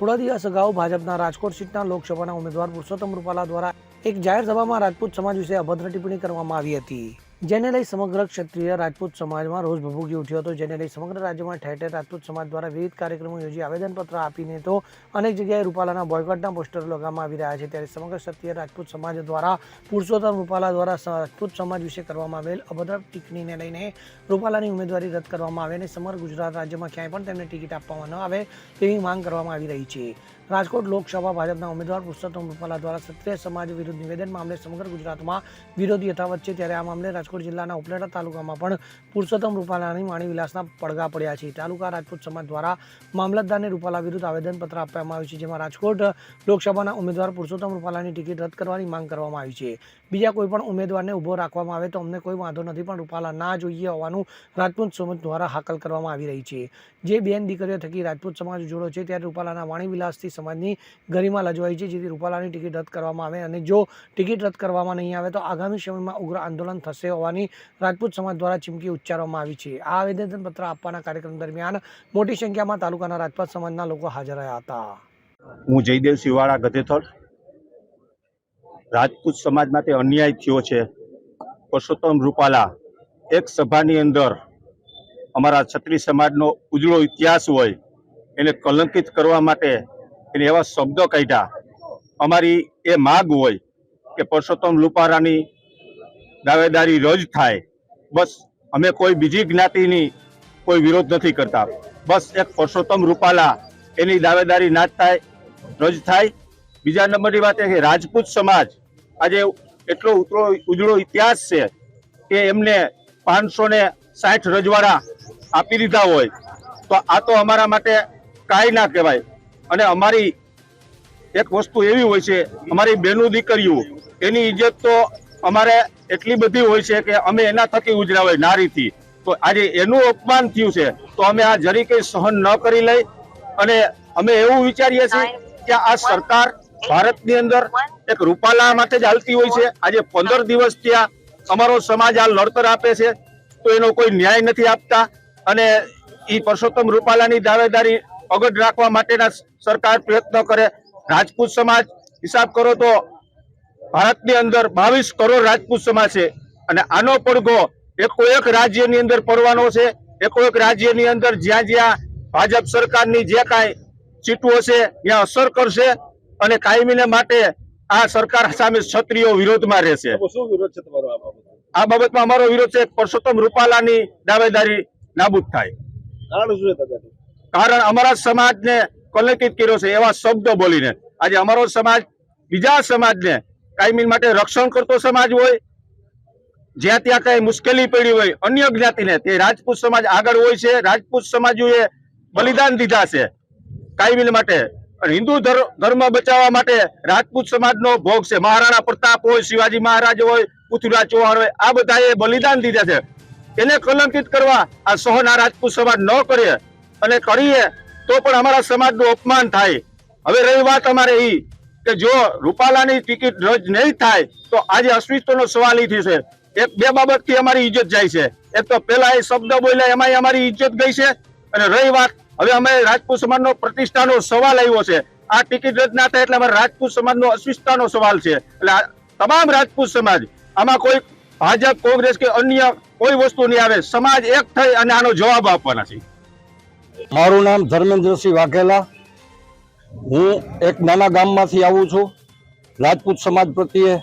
થોડા દિવસ અગાઉ ભાજપના રાજકોટ સીટના લોકસભાના ઉમેદવાર પુરુષોત્તમ રૂપાલા દ્વારા એક જાહેર સભામાં રાજપૂત સમાજ વિશે અભદ્ર ટિપ્પણી કરવામાં આવી હતી. જેને લઈ સમગ્ર ક્ષત્રિય રાજપૂત સમાજમાં રોજ ભભૂકી ઉઠ્યો હતો, જેને લઈ સમગ્ર રાજ્યમાં ઠેર ઠેર રાજપૂત સમાજ દ્વારા વિવિધ કાર્યક્રમો યોજી આવેદનપત્ર આપીને તો અનેક જગ્યાએ રૂપાલાના બોયકોટના પોસ્ટરો લગાવવામાં આવી રહ્યા છે. ત્યારે સમગ્ર ક્ષત્રિય રાજપૂત સમાજ દ્વારા પુરુષોત્તમ રૂપાલા દ્વારા રાજપૂત સમાજ વિશે કરવામાં આવેલ અભદ્ર ટિપ્પણીને લઈને રૂપાલાની ઉમેદવારી રદ કરવામાં આવે અને સમગ્ર ગુજરાત રાજ્યમાં ક્યાંય પણ તેમને ટિકિટ આપવામાં ન આવે તેવી માંગ કરવામાં આવી રહી છે. રાજકોટ લોકસભા ભાજપના ઉમેદવાર પુરુષોત્તમ રૂપાલા દ્વારા ક્ષત્રિય સમાજ વિરુદ્ધ નિવેદન મામલે સમગ્ર ગુજરાતમાં વિરોધ યથાવત છે. ત્યારે આ મામલે રાજકોટ જિલ્લાના ઉપલેટા તાલુકામાં પણ પુરુષોત્તમ રૂપાલાની વાણી વિલાસના પડઘા પડ્યા છે. તાલુકા રાજપૂત સમાજ દ્વારા મામલતદારને રૂપાલા વિરુદ્ધ આવેદનપત્ર આપવામાં આવ્યું છે, જેમાં રાજકોટ લોકસભાના ઉમેદવાર પુરુષોત્તમ રૂપાલાની ટિકિટ રદ કરવાની માંગ કરવામાં આવી છે. બીજા કોઈ પણ ઉમેદવારને ઊભો રાખવામાં આવે તો અમને કોઈ વાંધો નથી, પણ રૂપાલા ના જોઈએ હોવાનું રાજપૂત સમાજ દ્વારા હાકલ કરવામાં આવી રહી છે. જે બેન દીકરીઓ થકી રાજપૂત સમાજ જોડો છે, ત્યારે રૂપાલાના વાણી વિલાસથી સમાજની ગરિમા લજવાઈ છે, જેથી રૂપાલાની ટિકિટ રદ કરવામાં આવે અને જો ટિકિટ રદ કરવામાં નહીં આવે, તો આગામી સમયમાં ઉગ્ર આંદોલન થશે હોવાની રાજપૂત સમાજ દ્વારા ચીમકી ઉચ્ચારવામાં આવી છે. આ આવેદનપત્ર આપવાના કાર્યક્રમ દરમિયાન મોટી સંખ્યામાં તાલુકાના રાજપૂત સમાજના લોકો હાજર રહ્યા હતા. હું જયદેવ શિવાળા ગધેથળ. રાજપૂત માટે અન્યાય થયો છે. પુરુષોત્તમ રૂપાલા એક સભાની અંદર અમારા છત્રી સમાજનો ઉજળો ઇતિહાસ હોય, એને કલંકિત કરવા માટે એને એવા શબ્દો કાઢ્યા. અમારી એ માગ હોય કે પરસોત્તમ લુપારાની દાવેદારી રજ થાય. બસ, અમે કોઈ બીજી જ્ઞાતિની કોઈ વિરોધ નથી કરતા. બસ, એક પરસોત્તમ રૂપાલા એની દાવેદારી ના થાય રજ થાય. બીજા નંબરની વાત એ કે રાજપૂત સમાજ આજે એટલો ઉતરો, ઉજળો ઇતિહાસ છે કે એમને પાંચસો ને સાઠ રજવાડા આપી દીધા હોય. તો આ તો અમારા માટે કાંઈ ના કહેવાય. અને અમારી એક વસ્તુ એવી હોય છે, અમારી બેનું દીકરીઓ, એની ઇજ્જત તો અમારે એટલી બધી હોય છે કે અમે એના થકી ઉજરાવાય નારીથી. તો આજે એનું અપમાન થયું છે, તો અમે આ જરી કંઈ સહન ન કરી લઈ અને અમે એવું વિચારીએ છીએ કે આ સરકાર ભારતની અંદર એક રૂપાલા માટે જ હાલતી હોય છે. આજે પંદર દિવસ ત્યાં અમારો સમાજ આ લડતર આપે છે, તો એનો કોઈ ન્યાય નથી આપતા. અને એ પરસોત્તમ રૂપાલાની દાવેદારી અગટ રાખવા માટેના સરકાર પ્રયત્ન કરે. રાજપૂત સમાજ હિસાબ કરો તો ભારતની અંદર બાવીસ કરોડ રાજપૂત સમાજ છે. અને આનો પડઘો એકો એક રાજ્યની અંદર પડવાનો છે. એકો એક રાજ્યની અંદર જ્યાં જ્યાં ભાજપ સરકારની જે કાંઈ ચીટવો છે ત્યાં અસર કરશે અને કાયમીને માટે આ સરકાર સામે ક્ષત્રિયો વિરોધમાં રહેશે. શું વિરોધ છે તમારો આ બાબતમાં અમારો વિરોધ છે પરસોત્તમ રૂપાલાની દાવેદારી નાબૂદ થાય. કારણ અમારા સમાજને કલંકિત કર્યો છે એવા શબ્દો બોલીને. આજે અમારો સમાજ બીજા સમાજને કાયમી માટે રક્ષણ કરતો સમાજ હોય, જ્યાં ત્યાં કઈ મુશ્કેલી પડી હોય, અન્ય જ્ઞાતિને, તે રાજપૂત સમાજ આગળ હોય છે, રાજપૂત સમાજોએ બલિદાન દીધા છે કાયમી માટે. હિન્દુ ધર- ધર્મ બચાવવા માટે રાજપૂત સમાજનો ભોગ છે. મહારાણા પ્રતાપ હોય, શિવાજી મહારાજ હોય, પૃથ્વીરાજ ચૌહાણ હોય, આ બધાએ બલિદાન દીધા છે. એને કલંકિત કરવા આ સહન રાજપૂત સમાજ ન કરે. અને કરીએ તો પણ અમારા સમાજનું અપમાન થાય. હવે રહી વાત અમારે એ કે જો રૂપાલાની ટિકિટ રદ નહીં થાય, તો આજે અસ્તિત્વનો સવાલ ઈ થશે. એક બે બાબતથી અમારી ઇજ્જત જાય છે. એક તો પહેલા એ શબ્દ બોલ્યા એમાં અમારી ઇજ્જત ગઈ છે. અને રહી વાત, હવે અમે રાજપૂત સમાજનો પ્રતિષ્ઠાનો સવાલ આવ્યો છે. આ ટિકિટ રદ ના થાય એટલે અમારે રાજપૂત સમાજનો અસ્મિતાનો સવાલ છે. એટલે તમામ રાજપૂત સમાજ, આમાં કોઈ ભાજપ, કોંગ્રેસ કે અન્ય કોઈ વસ્તુ નહીં આવે. સમાજ એક થઈ અને આનો જવાબ આપવાના છે. મારું નામ ધર્મેન્દ્રસિંહ વાઘેલા. હું એક નાના ગામમાંથી આવું છું. રાજપૂત સમાજ પ્રત્યે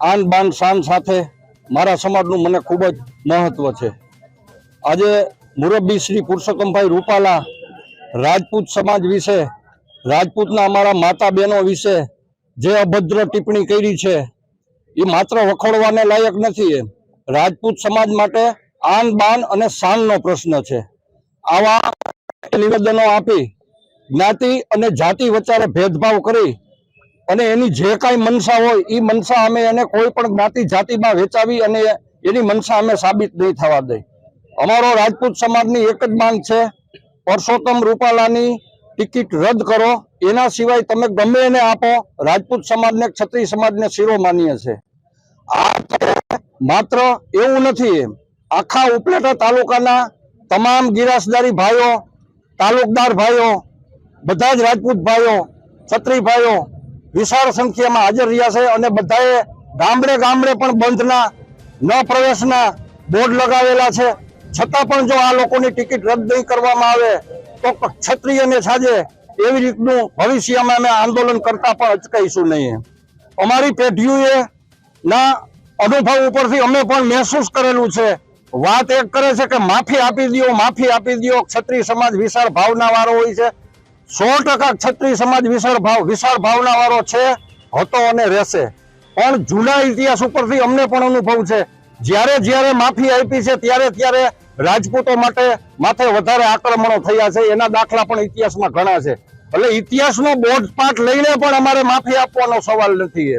આન બાન શાન સાથે મારા સમાજનું મને ખૂબ જ મહત્વ છે. આજે મુરબ્બી શ્રી પુરુષોત્તમભાઈ રૂપાલા રાજપૂત સમાજ વિશે, રાજપૂતના અમારા માતા બહેનો વિશે જે અભદ્ર ટિપ્પણી કરી છે, એ માત્ર વખોડવાને લાયક નથી એમ. રાજપૂત સમાજ માટે આન બાન અને શાનનો પ્રશ્ન છે. આવા નિવેદનો આપી. જ્ઞાતિ અને જાતિ વચ્ચે ભેદભાવ કરી અને એની જે કાંઈ મનસા હોય એ મનસા અમે એને કોઈ પણ જ્ઞાતિ જાતિમાં વેચાવી અને એની મનસા અમે સાબિત નહીં થવા દઈ. અમારો રાજપૂત સમાજની એક જ માંગ છે, પરસોત્તમ રૂપાલાની ટિકિટ રદ કરો. એના સિવાય તમે ગમે એને આપો, રાજપૂત સમાજને ક્ષત્રિય સમાજને શિરોમાન્ય છે. આ માત્ર એવું નથી આખા ઉપલેટા તાલુકાના તમામ ગિરાસદારી ભાઈઓ તાલુકદાર ભાઈઓ, બધા જ રાજપૂત ભાઈઓ, છત્રી ભાઈઓ, વિશાળ સંખ્યામાં હાજર રહ્યા છે અને બધાએ ગામડે ગામડે પણ બંધના, ન પ્રવેશના બોર્ડ લગાવેલા છે. છતાં પણ જો આ લોકોની ટિકિટ રદ નહીં કરવામાં આવે, તો ક્ષત્રિયને સાજે એવી રીતનું ભવિષ્યમાં અમે આંદોલન કરતા પણ અચકાઈશું નહીં. અમારી પેઢીઓએ ના અનુભવ ઉપરથી અમે પણ મહેસૂસ કરેલું છે વાત એક કરે છે કે માફી આપી દો માફી આપી દો ક્ષત્રિય સમાજ વિશાળ ભાવના વાળો હોય છે. સો ટકા ક્ષત્રિય સમાજ વિશાળ ભાવ, વિશાળ ભાવના વાળો છે, હતો અને રહેશે. પણ જૂના ઇતિહાસ ઉપરથી અમને પણ અનુભવ છે. જ્યારે જ્યારે માફી આપી છે, ત્યારે ત્યારે રાજપૂતો માટે માથે વધારે આક્રમણો થયા છે. એના દાખલા પણ ઇતિહાસમાં ઘણા છે. એટલે ઇતિહાસનો બોધપાઠ લઈને પણ અમારે માફી આપવાનો સવાલ નથી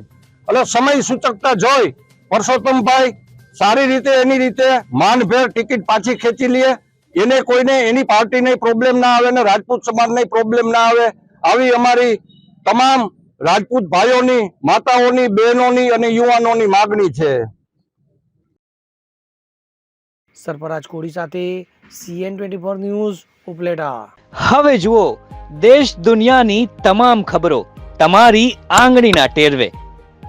એટલે સમય સૂચકતા જોઈ. પરસોત્તમભાઈ સારી રીતે એની રીતે માનભેર ટિકિટ પાછી ખેંચી લઈએ. એને કોઈને એની પાર્ટીને પ્રોબ્લેમ ના આવે ને રાજપૂત સમાજને પ્રોબ્લેમ ના આવે. આવી અમારી તમામ રાજપૂત ભાઈઓની માતાઓની બહેનોની અને યુવાનોની માગણી છે. સરફરાજ કોડી સાથે CN twenty four news Upleta. હવે જુઓ દેશ દુનિયાની તમામ ખબરો તમારી આંગળીના ટેરવે.